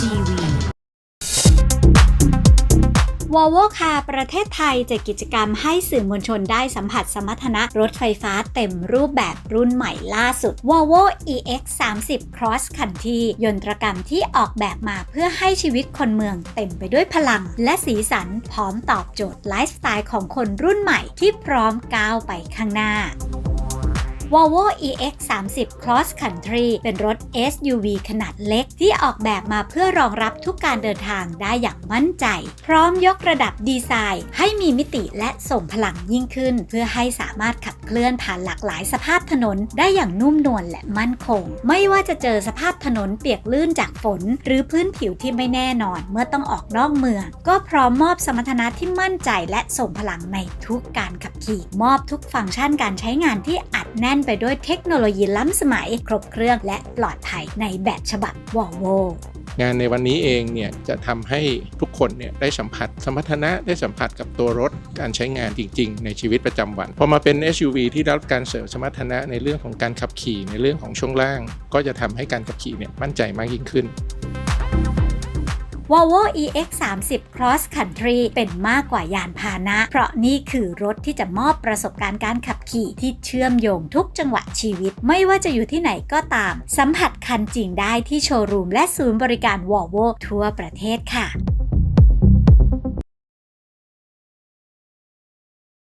TV v o l v o Car ประเทศไทยจัดกิจกรรมให้สื่อมวลชนได้สัมผัสสมรรถนะรถไฟฟ้าเต็มรูปแบบรุ่นใหม่ล่าสุด Volvo EX 30 Cross Country ยนตรกรรมที่ออกแบบมาเพื่อให้ชีวิตคนเมืองเต็มไปด้วยพลัง และสีสันพร้อมตอบโจทย์ไลฟ์สไตล์ของคนรุ่นใหม่ที่พร้อมก้าวไปข้างหน้า Volvo EX 30 Cross Country เป็นรถ SUV ขนาดเล็กที่ออกแบบมาเพื่อรองรับทุกการเดินทางได้อย่างมั่นใจ พร้อมยกระดับดีไซน์ ให้มีมิติและส่งพลังยิ่งขึ้น เพื่อให้สามารถขับเคลื่อนผ่านหลากหลายสภาพถนนได้อย่างนุ่มนวลและมั่นคง ไม่ว่าจะเจอสภาพถนนเปียกลื่นจากฝน หรือพื้นผิวที่ไม่แน่นอนเมื่อต้องออกนอกเมือง ก็พร้อมมอบสมรรถนะที่มั่นใจและส่งพลังในทุกการขับขี่ มอบทุกฟังก์ชันการใช้งานที่อัด แน่นไปด้วยเทคโนโลยีล้ำสมัย ครบเครื่องและปลอดภัยในแบบฉบับ Volvo งานในวันนี้เองเนี่ยจะทำให้ทุกคนเนี่ยได้สัมผัสสมรรถนะได้สัมผัสกับตัวรถการใช้งานจริง ๆ ในชีวิตประจำวันพอมาเป็น SUV ที่ได้รับการเสริมสมรรถนะในเรื่องของการขับขี่ในเรื่องของช่วงล่าง ก็จะทำให้การขับขี่เนี่ยมั่นใจมากยิ่งขึ้น Volvo EX 30 Cross Country เป็นมากกว่ายานพาหนะ เพราะนี่คือรถที่จะมอบประสบการณ์การขับขี่ที่เชื่อมโยงทุกจังหวะชีวิต ไม่ว่าจะอยู่ที่ไหนก็ตาม สัมผัสคันจริงได้ที่โชว์รูมและศูนย์บริการ Volvo ทั่วประเทศค่ะ